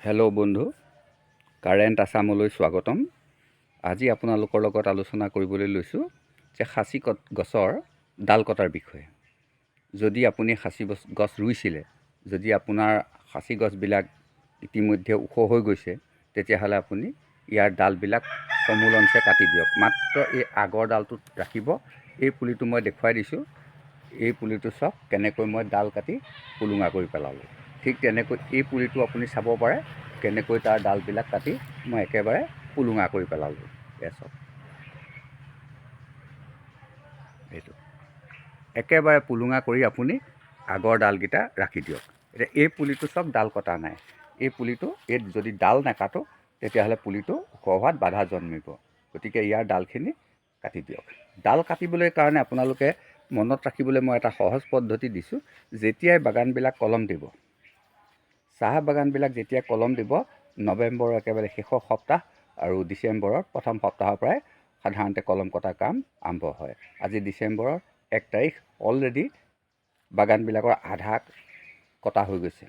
Hello বন্ধু। Current আছামলৈ স্বাগতম। আজি আপোনালোকৰ লগত আলোচনা কৰিবলৈ লৈছোঁ যে সাঁচি কট গছৰ ডাল কটাৰ বিষয়ে। যদি আপুনি সাঁচি গছ গছ ৰুইছিলে, যদি আপোনাৰ সাঁচি গছবিলাক ইতিমধ্যে ওখ হৈ গৈছে, তেতিয়াহ'লে আপুনি ইয়াৰ ডালবিলাক সমূলঞ্চে কাটি দিয়ক। মাত্ৰ এই আগৰ ডালটোত ৰাখিব। এই পুলিটো মই দেখুৱাই দিছোঁ। এই পুলিটো চাওক কেনেকৈ মই ডাল কাটি পুলুঙা কৰি পেলালোঁ। ঠিক তেনেকৈ এই পুলিটো আপুনি চাব পাৰে, কেনেকৈ তাৰ ডালবিলাক কাটি মই একেবাৰে পুলুঙা কৰি পেলালোঁ এয়া চাওক এইটো। একেবাৰে পুলুঙা কৰি আপুনি আগৰ ডালকেইটা ৰাখি দিয়ক। এতিয়া এই পুলিটো চাওক ডাল কটা নাই। এই পুলিটো এই যদি ডাল নাকাটো, তেতিয়াহ'লে পুলিটো ওখ হোৱাত বাধা জন্মিব। গতিকে ইয়াৰ ডালখিনি কাটি দিয়ক। ডাল কাটিবলৈ কাৰণে আপোনালোকে মনত ৰাখিবলৈ মই এটা সহজ পদ্ধতি দিছোঁ। যেতিয়াই বাগানবিলাক কলম দিব চাহ বাগানবিলাক যেতিয়া কলম দিব নৱেম্বৰৰ একেবাৰে শেষৰ সপ্তাহ আৰু ডিচেম্বৰৰ প্ৰথম সপ্তাহৰ পৰাই সাধাৰণতে কলম কটা কাম আৰম্ভ হয়। আজি ডিচেম্বৰৰ এক তাৰিখ অলৰেডি বাগানবিলাকৰ আধা কটা হৈ গৈছে।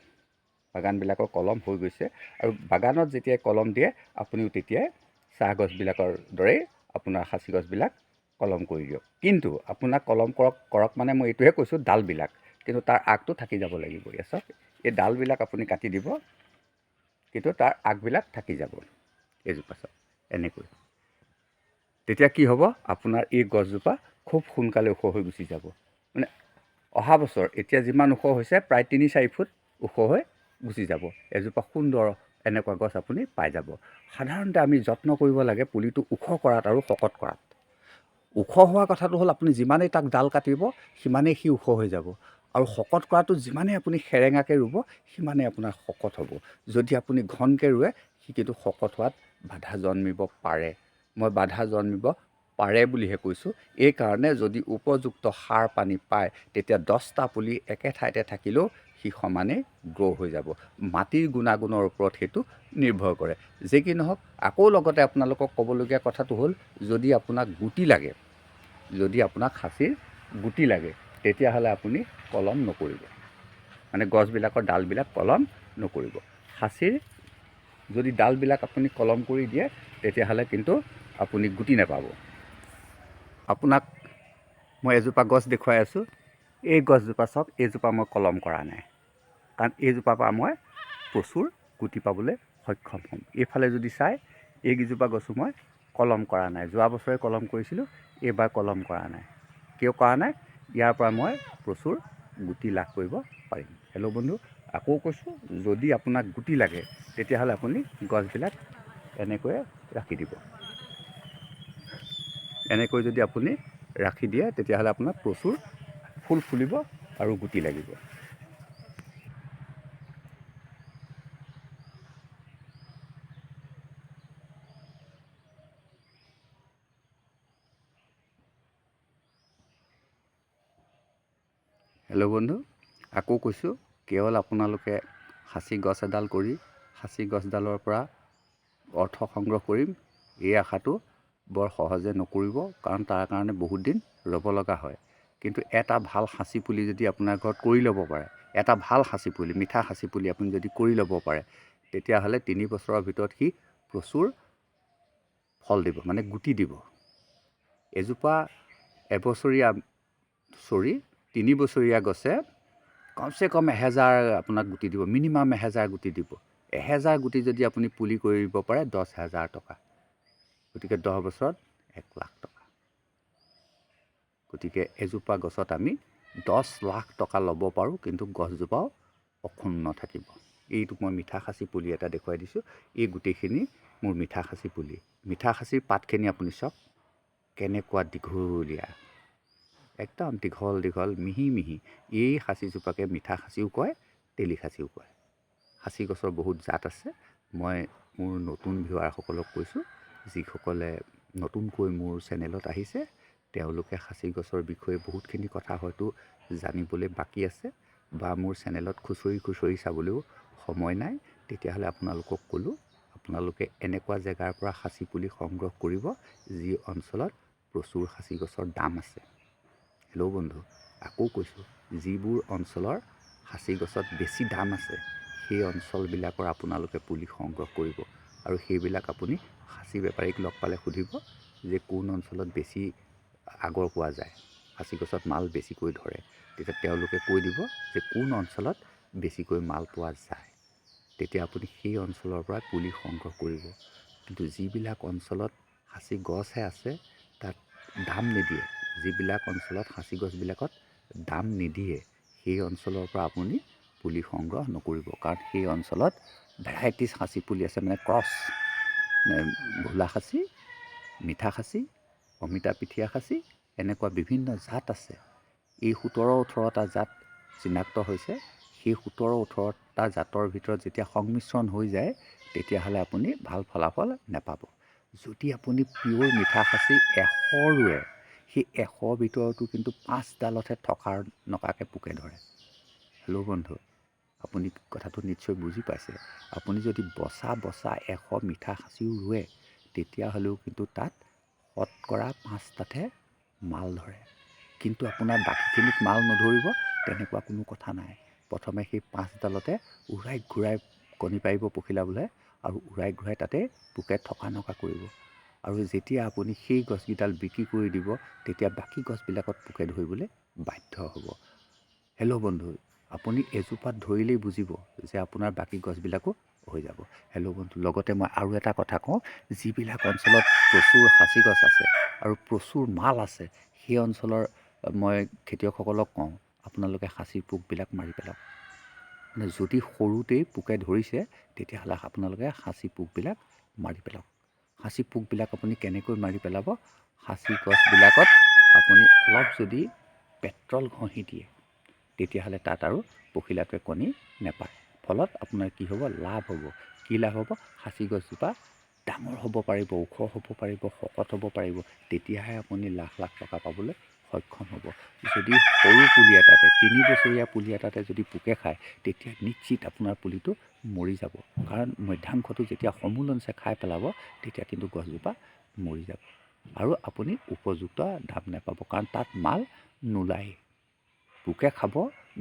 বাগানবিলাকৰ কলম হৈ গৈছে আৰু বাগানত যেতিয়াই কলম দিয়ে আপুনিও তেতিয়াই চাহ গছবিলাকৰ দৰেই আপোনাৰ সাঁচি গছবিলাক কলম কৰি দিয়ক। কিন্তু আপোনাক কলম কৰক কৰক মানে মই এইটোহে কৈছোঁ ডালবিলাক। কিন্তু তাৰ আগটো থাকি যাব লাগিব চাওক এই ডালবিলাক আপুনি কাটি দিব, কিন্তু তাৰ আগবিলাক থাকি যাব চাওক এনেকৈ। তেতিয়া কি হ'ব, আপোনাৰ এই গছজোপা খুব সোনকালে ওখ হৈ গুচি যাব। মানে অহা বছৰ, এতিয়া যিমান ওখ হৈছে, প্ৰায় তিনি, চাৰি ফুট ওখ হৈ গুচি যাব। এজোপা সুন্দৰ এনেকুৱা গছ আপুনি পাই যাব। সাধাৰণতে আমি যত্ন কৰিব লাগে পুলিটো ওখ কৰাত আৰু শকত কৰাত। ওখ হোৱা কথাটো হ'ল, আপুনি যিমানেই তাক ডাল কাটিব, সিমানেই সি ওখ হৈ যাব। আৰু শকত কৰাটো যিমানেই আপুনি সেৰেঙাকৈ ৰুব সিমানেই আপোনাৰ শকত হ'ব। যদি আপুনি ঘনকৈ ৰুৱে সি কিন্তু শকত হোৱাত বাধা জন্মিব পাৰে। মই বাধা জন্মিব পাৰে বুলিহে কৈছোঁ। এইকাৰণে যদি উপযুক্ত সাৰ পানী পায় তেতিয়া দহটা পুলি একে ঠাইতে থাকিলেও সি সমানেই গ্ৰ' হৈ যাব। মাটিৰ গুণাগুণৰ ওপৰত সেইটো নিৰ্ভৰ কৰে। যি কি নহওক আকৌ লগতে আপোনালোকক ক'বলগীয়া কথাটো হ'ল যদি আপোনাক গুটি লাগে যদি আপোনাক সাঁচিৰ গুটি লাগে তেতিয়াহ'লে আপুনি কলম নকৰিব। মানে গছবিলাকৰ ডালবিলাক কলম নকৰিব। সাঁচিৰ যদি ডালবিলাক আপুনি কলম কৰি দিয়ে তেতিয়াহ'লে কিন্তু আপুনি গুটি নাপাব। আপোনাক মই এজোপা গছ দেখুৱাই আছোঁ। এই গছজোপা চাওক, এইজোপা মই কলম কৰা নাই। কাৰণ এইজোপাৰ পৰা মই প্ৰচুৰ গুটি পাবলৈ সক্ষম হ'ম। এইফালে যদি চাই, এইকেইজোপা গছো মই কলম কৰা নাই। যোৱা বছৰে কলম কৰিছিলোঁ, এইবাৰ কলম কৰা নাই। কিয় কৰা নাই? ইয়াৰ পৰা মই প্ৰচুৰ গুটি লাভ কৰিব পাৰিম। হেল্ল' বন্ধু আকৌ কৈছোঁ যদি আপোনাক গুটি লাগে তেতিয়াহ'লে আপুনি গছবিলাক এনেকৈয়ে ৰাখি দিব। এনেকৈ যদি আপুনি ৰাখি দিয়ে তেতিয়াহ'লে আপোনাৰ প্ৰচুৰ ফুল ফুলিব আৰু গুটি লাগিব। হেল্ল' বন্ধু আকৌ কৈছোঁ কেৱল আপোনালোকে সাঁচি গছ এডাল কৰি সাঁচি গছডালৰ পৰা অৰ্থ সংগ্ৰহ কৰিম এই আশাটো বৰ সহজে নকৰিব কাৰণ তাৰ কাৰণে বহুত দিন ৰ'ব লগা হয়। কিন্তু এটা ভাল সাঁচি পুলি যদি আপোনাৰ ঘৰত কৰি ল'ব পাৰে এটা ভাল সাঁচি পুলি মিঠা সাঁচি পুলি আপুনি যদি কৰি ল'ব পাৰে তেতিয়াহ'লে তিনি বছৰৰ ভিতৰত সি প্ৰচুৰ ফল দিব মানে গুটি দিব। এজোপা এবছৰীয়া চৰি তিনি বছৰীয়া গছে কমচে কম এহেজাৰ আপোনাক গুটি দিব, মিনিমাম এহেজাৰ গুটি দিব। এহেজাৰ গুটি যদি আপুনি পুলি কৰিব পাৰে, দহ হেজাৰ টকা। গতিকে দহ বছৰত এক লাখ টকা। গতিকে এজোপা গছত আমি দহ লাখ টকা ল'ব পাৰোঁ, কিন্তু গছজোপাও অক্ষুণ্ণ থাকিব। এইটো মই মিঠা খাচী পুলি এটা দেখুৱাই দিছোঁ। এই গোটেইখিনি মোৰ মিঠা খাচী পুলি। মিঠা খাচীৰ পাতখিনি আপুনি চাওক, কেনেকুৱা দীঘলীয়া। একদম দীঘল দীঘল, মিহি মিহি। এই সাঁচিজোপাকে মিঠা সাঁচিও কয়, তেলি সাঁচিও কয়। সাঁচি গছৰ বহুত জাত আছে। মই মোৰ নতুন ভিউৱাৰসকলক কৈছোঁ, যিসকলে নতুনকৈ মোৰ চেনেলত আহিছে, তেওঁলোকে সাঁচি গছৰ বিষয়ে বহুতখিনি কথা হয়তো জানিবলৈ বাকী আছে বা মোৰ চেনেলত খুচৰি খুচৰি চাবলৈও সময় নাই। তেতিয়াহ'লে আপোনালোকক ক'লোঁ, আপোনালোকে এনেকুৱা জেগাৰ পৰা সাঁচি পুলি সংগ্ৰহ কৰিব, যি অঞ্চলত প্ৰচুৰ সাঁচি গছৰ দাম আছে। হেল্ল' বন্ধু আকৌ কৈছোঁ যিবোৰ অঞ্চলৰ সাঁচি গছত বেছি দাম আছে সেই অঞ্চলবিলাকৰ আপোনালোকে পুলি সংগ্ৰহ কৰিব আৰু সেইবিলাক আপুনি সাঁচি বেপাৰীক লগ পালে সুধিব যে কোন অঞ্চলত বেছি আগৰ পোৱা যায়। সাঁচি গছত মাল বেছিকৈ ধৰে তেতিয়া তেওঁলোকে কৈ দিব যে কোন অঞ্চলত বেছিকৈ মাল পোৱা যায়। তেতিয়া আপুনি সেই অঞ্চলৰ পৰা পুলি সংগ্ৰহ কৰিব। কিন্তু যিবিলাক অঞ্চলত সাঁচি গছহে আছে তাত দাম নিদিয়ে। যিবিলাক অঞ্চলত সাঁচি গছবিলাকত দাম নিদিয়ে সেই অঞ্চলৰ পৰা আপুনি পুলি সংগ্ৰহ নকৰিব। কাৰণ সেই অঞ্চলত ভেৰাইটিজ সাঁচি পুলি আছে মানে ক্ৰছ ভোলা সাঁচি মিঠা সাঁচি অমিতা পিঠিয়া সাঁচি এনেকুৱা বিভিন্ন জাত আছে। এই সোতৰ ওঠৰটা জাত চিনাক্ত হৈছে। সেই সোতৰ ওঠৰটা জাতৰ ভিতৰত যেতিয়া সংমিশ্ৰণ হৈ যায় তেতিয়াহ'লে আপুনি ভাল ফলাফল নাপাব। যদি আপুনি পিয়'ৰ মিঠা সাঁচি এশ ৰুৱে সেই এশৰ ভিতৰতো কিন্তু পাঁচডালতহে থকাৰ নকাকৈ পোকে ধৰে। হেল্ল' বন্ধু, আপুনি কথাটো নিশ্চয় বুজি পাইছে। আপুনি যদি বচা বচা এশ মিঠা সাঁচিও ৰুৱে তেতিয়াহ'লেও কিন্তু তাত শতকৰা পাঁচটাতহে মাল ধৰে। কিন্তু আপোনাৰ বাকীখিনিত মাল নধৰিব, তেনেকুৱা কোনো কথা নাই। প্ৰথমে সেই পাঁচডালতে উৰাই ঘূৰাই কণী পাৰিব পখিলাবলৈ আৰু উৰাই ঘূৰাই তাতে পোকে থকা নকা কৰিব। আৰু যেতিয়া আপুনি সেই গছকেইডাল বিক্ৰী কৰি দিব তেতিয়া বাকী গছবিলাকত পোকে ধৰিবলৈ বাধ্য হ'ব। হেল্ল' বন্ধু আপুনি এজোপাত ধৰিলেই বুজিব যে আপোনাৰ বাকী গছবিলাকো হৈ যাব। হেল্ল' বন্ধু লগতে মই আৰু এটা কথা কওঁ যিবিলাক অঞ্চলত প্ৰচুৰ সাঁচি গছ আছে আৰু প্ৰচুৰ মাল আছে সেই অঞ্চলৰ মই খেতিয়কসকলক কওঁ আপোনালোকে সাঁচি পোকবিলাক মাৰি পেলাওক। মানে যদি সৰুতেই পোকে ধৰিছে তেতিয়াহ'লে আপোনালোকে সাঁচি পোকবিলাক মাৰি পেলাওক। সাঁচি পোকবিলাক আপুনি কেনেকৈ মাৰি পেলাব সাঁচি গছবিলাকত আপুনি অলপ যদি পেট্ৰল ঘঁহি দিয়ে তেতিয়াহ'লে তাত আৰু পখিলাটোৱে কণী নেপাৰে ফলত আপোনাৰ কি হ'ব লাভ হ'ব। কি লাভ হ'ব? সাঁচি গছজোপা ডাঙৰ হ'ব পাৰিব ওখ হ'ব পাৰিব শকত হ'ব পাৰিব। তেতিয়াহে আপুনি লাখ লাখ টকা পাবলৈ সক্ষম হ'ব। যদি সৰু পুলি এটাতে তিনি বছৰীয়া পুলি এটাতে যদি পোকে খায় তেতিয়া নিশ্চিত আপোনাৰ পুলিটো মৰি যাব। কাৰণ মধ্যাংশটো যেতিয়া সমূলঞ্চে খাই পেলাব তেতিয়া কিন্তু গছজোপা মৰি যাব। আৰু আপুনি উপযুক্ত দাম নাপাব কাৰণ তাত মাল নোলায় পোকে খাব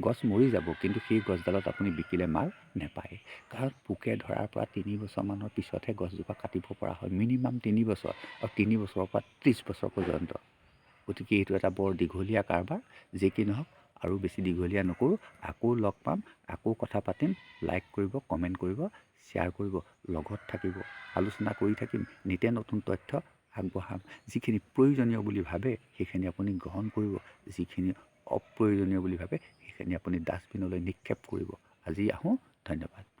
গছ মৰি যাব কিন্তু সেই গছডালত আপুনি বিকিলে মাল নাপায়। কাৰণ পোকে ধৰাৰ পৰা তিনি বছৰমানৰ পিছতহে গছজোপা কাটিব পৰা হয় মিনিমাম তিনি বছৰ আৰু তিনি বছৰৰ পৰা ত্ৰিছ বছৰ পৰ্যন্ত। গতিকে এইটো এটা বৰ দীঘলীয়া কাৰবাৰ যি কি নহওক আৰু বেছি দীঘলীয়া নকৰোঁ। আকৌ লগ পাম, আকৌ কথা পাতিম লাইক কৰিব কমেণ্ট কৰিব শ্বেয়াৰ কৰিব, লগত থাকিব, আলোচনা কৰি থাকিম, নিতে নতুন তথ্য আগবঢ়াম। যিখিনি প্ৰয়োজনীয় বুলি ভাবে, সেইখিনি আপুনি গ্ৰহণ কৰিব। যিখিনি অপ্ৰয়োজনীয় বুলি ভাবে, সেইখিনি আপুনি ডাষ্টবিনলৈ নিক্ষেপ কৰিব। আজি আহোঁ, ধন্যবাদ।